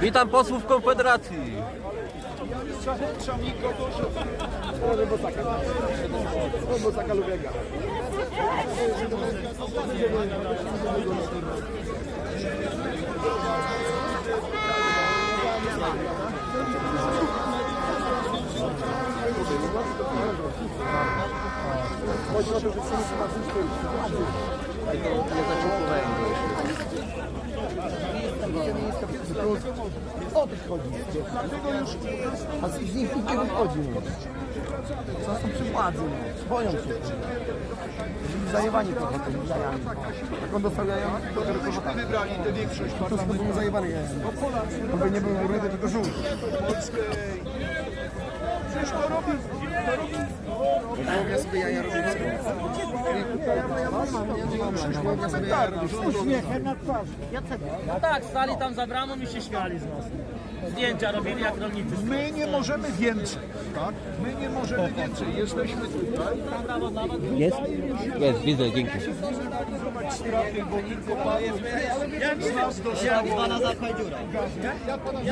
Witam posłów Konfederacji. Я зачем A z nich nikt nie wychodzi. No. Co są przy władzy? No. Boją się. Byli Zajewani trochę tymi jajami. Jak on dostał jaja, to Myśmy wybrali tę większość to był zajebany jajami. To by nie był rudy, tylko żółty. Przecież to robi, to robi Ja sobie jaja robię No tak, stali tam za bramą i się śmiali z nas. Zdjęcia robili jak rolnicy. My nie możemy więcej, tak? My nie możemy więcej. Jesteśmy tutaj. Jest? Jest, widzę, dzięki. Straty, bo tylko paru z nas dostało.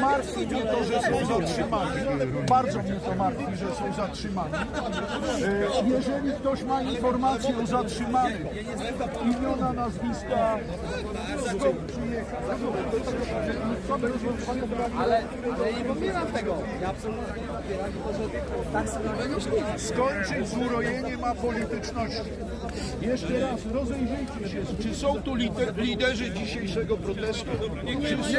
Martwi mnie to, że są zatrzymani. Bardzo mnie to martwi, że są zatrzymani. E, Jeżeli ktoś ma informację o zatrzymanych, imiona, nazwiska, skąd przyjechał, Ale, ale nie popieram tego. Ja absolutnie nie popieram, tylko że tak sobie skończyć z urojeniem apolityczności. Jeszcze raz, rozejrzyjcie się, czy są tu lider, liderzy dzisiejszego protestu? Czy są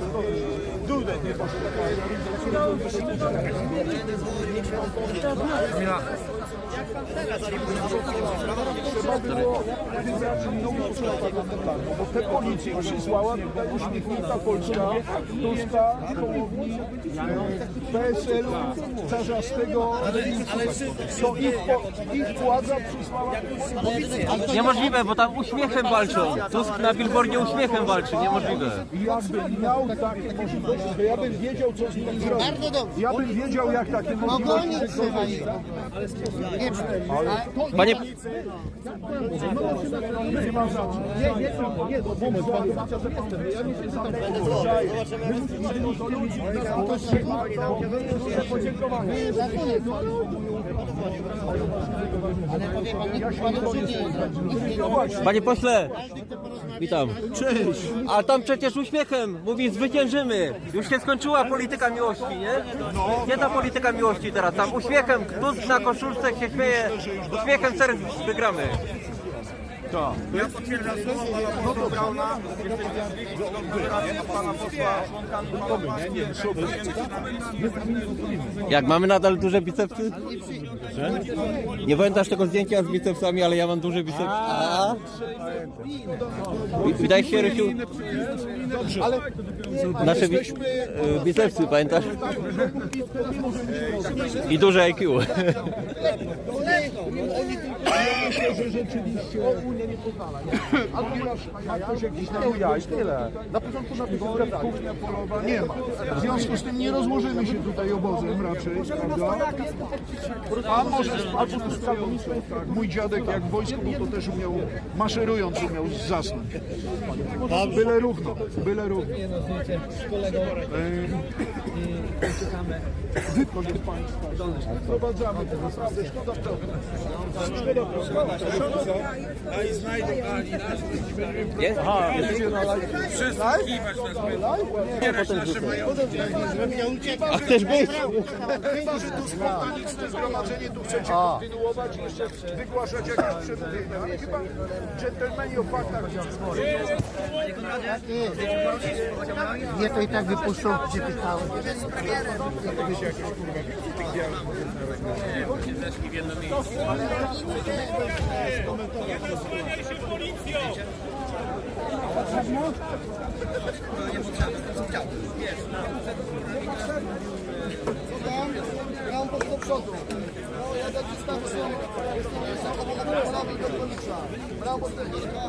nie Trzeba bo policję przysłała uśmiechnięta Polska Tuska, PSL-u, Czarzastego. Ich, władza przysłała Niemożliwe, bo tam uśmiechem walczą. Tusk na billboardzie uśmiechem walczy, niemożliwe. I Jakbym miał takie możliwości, ja bym wiedział, co z nimi zrobić. Ja bym wiedział, jak takie możliwości wykorzystać. Panie, Nie ma za co. Nie, nie, nie, nie, to moment, pan nie nie panie pośle. Witam. Cześć. A tam przecież uśmiechem mówi zwyciężymy. Już się skończyła polityka miłości, nie? Gdzie ta polityka miłości teraz? Tam uśmiechem, Tusk na koszulce się śmieje. Uśmiechem serc wygramy. Ja potwierdzam słowa pana posła Brauna. Jesteśmy z Konfederacji pana posła członkami Jak mamy nadal duże bicepsy? Nie pamiętasz tego zdjęcia z bicepsami, ale ja mam duże bicepsy. A? Wydaje się, Rysiu, nasze bi e, bicepsy, pamiętasz? I duże IQ. Myślę, że rzeczywiście Unia nie pozwala. Albo ma ktoś jakiś tam jaj, tyle. Na początku na tych kuchnia polowa nie ma. W związku z tym nie rozłożymy się tutaj obozem raczej, prawda? A może albo z. Mój dziadek jak w wojsku, bo to też umiał, maszerując umiał zasnąć. Byle równo, byle równo. Wypro jest Państwa. Wprowadzamy to naprawdę. Szkoda. Szkoda progu. A i znajdą ani nas, Jest? wszyscy kiwać nas Zbierać nasze majątki. A chcesz być? Chyba, że to spontaniczne zgromadzenie tu chcecie kontynuować i jeszcze wygłaszać jakieś przemówienia. Ale chyba dżentelmeni o faktach Nie, to i tak wypuszczą, gdzie pytałem. Zeszli w jedno miejsce. Gram pod do przodu. No, ja tak ustawię są. Jestem samochodem prawej do Brawo, 40.